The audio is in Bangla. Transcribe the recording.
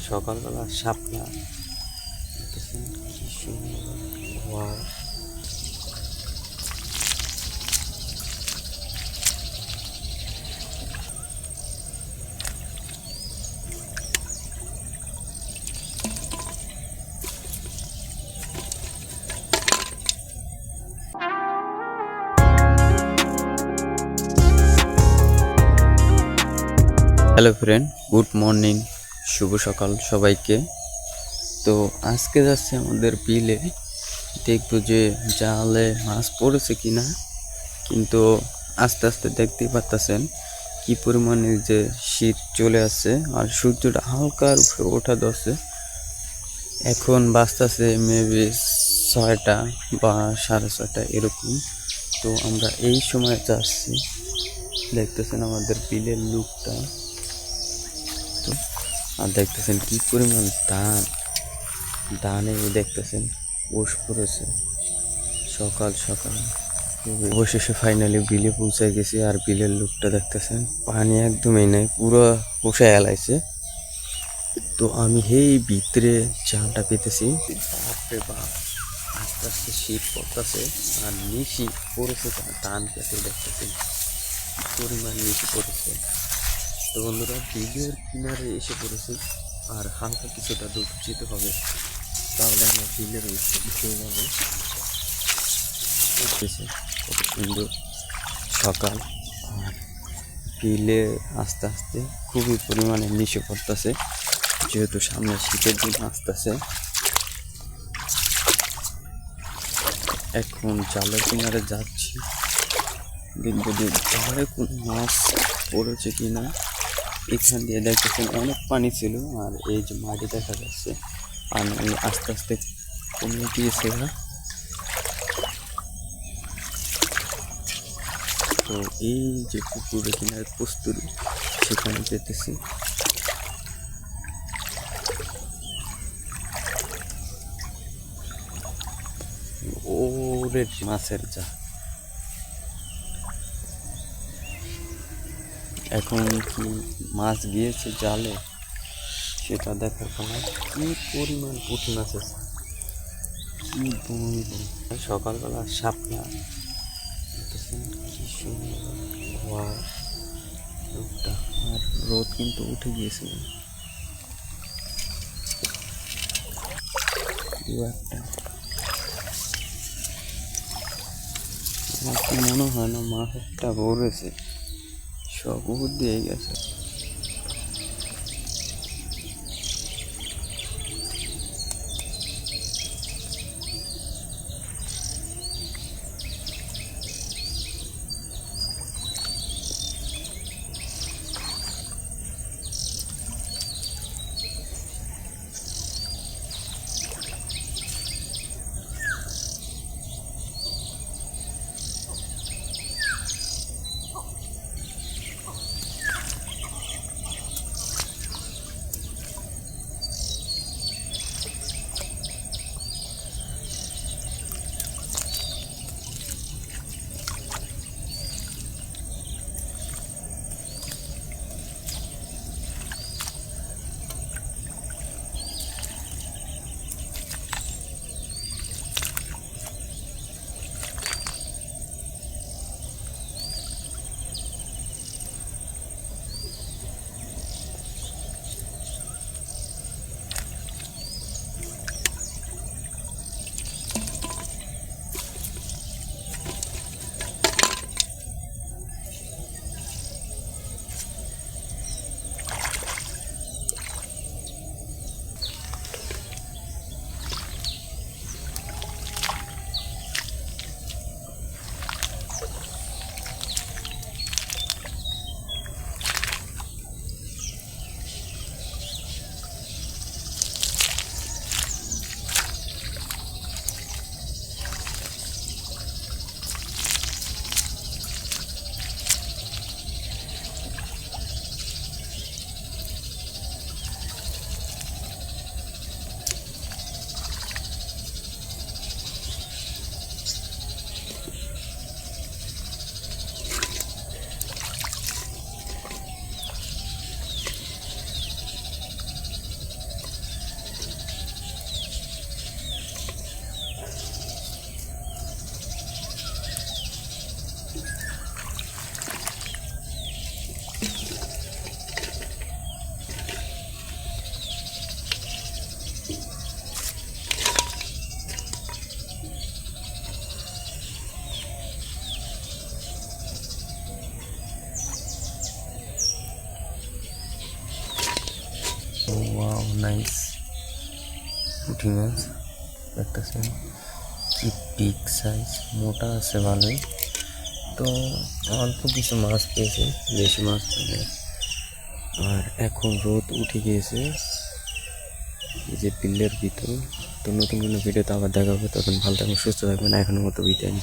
সকালবেলা শাপলা কি সুন্দর হ্যালো ফ্রেন্ড গুড মর্নিং শুভ সকাল সবাইকে। তো আজকে যাচ্ছে আমাদের বিলে। দেখব যে জালে মাছ পড়েছে কিনা। কিন্তু আস্তে আস্তে দেখতেই পারতেছেন কি পরিমাণে যে শীত চলে আসছে। আর সূর্যটা হালকার উপরে ওঠা ধরছে। এখন বাজতেছে মেবি ছয়টা বা সাড়ে ছয়টা এরকম। তো আমরা এই সময় যাচ্ছি। দেখতেছেন আমাদের বিলের লুকটা। আর দেখতেছেন কি পরিমাণ ধান। ধানে দেখতেছেন ওষ পড়েছে। সকাল সকাল। অবশেষে ফাইনালি বিলে পৌঁছায় গেছি আর বিলের লুকটা দেখতেছেন, পানি একদমই নেই, পুরো পোষায় এলাইছে তো আমি হেই ভিতরে জালটা পেতেছি। বাপরে বাপ, আস্তে আস্তে শীত পড়তেছে আর নিশি পড়েছে ধান পেতে দেখতেছি পরিমাণ নিশি পড়েছে। তো বন্ধুরা বিলের কিনারে এসে পড়েছি। আর হালকা কিছুটা দূর যেতে হবে। তাহলে আমরা বিলের উঠে যাব সুন্দর সকাল। আর বিলে আস্তে আস্তে খুবই পরিমাণে নিচে পড়তেছে যেহেতু সামনে শীতের দিন আসতেছে। এখন জালের কিনারে যাচ্ছি। দেখব যে জালে কোনো মাছ পড়েছে কিনা। এখান দিয়ে দেখতেছেন অনেক পানি ছিল আর এই যে মাটি দেখা যাচ্ছে। পানি আস্তে আস্তে কমে গিয়েছে তো এই যে পুকুরের কিনারে কস্তুরি সেখানে যেতেছি। ওরে মাছের যা। এখন কি মাছ গিয়েছে জালে? সেটা দেখার পর কি পরিমাণ পুঁটি মাছ আছে? কি বলব? সকালবেলা দেখতেছেন কি সুন্দর আর রোদ কিন্তু উঠে গিয়েছিল একটা। মনে হয় না মাছ একটা ভরেছে সব উপর দিয়ে গেছে। নাইস পুঁটি মাছ দেখতেছেন কি বিগ সাইজ মোটা আছে ভালোই তো অল্প কিছু মাছ পেয়েছে বেশি মাছ পেয়ে আর এখন রোদ উঠে গিয়েছে এই যে বিলের ভিতর তো নতুন কোনো ভিডিওতে আবার দেখা হবে তখন ভালো থাকবেন সুস্থ থাকবেন এখনের মতো বিদায়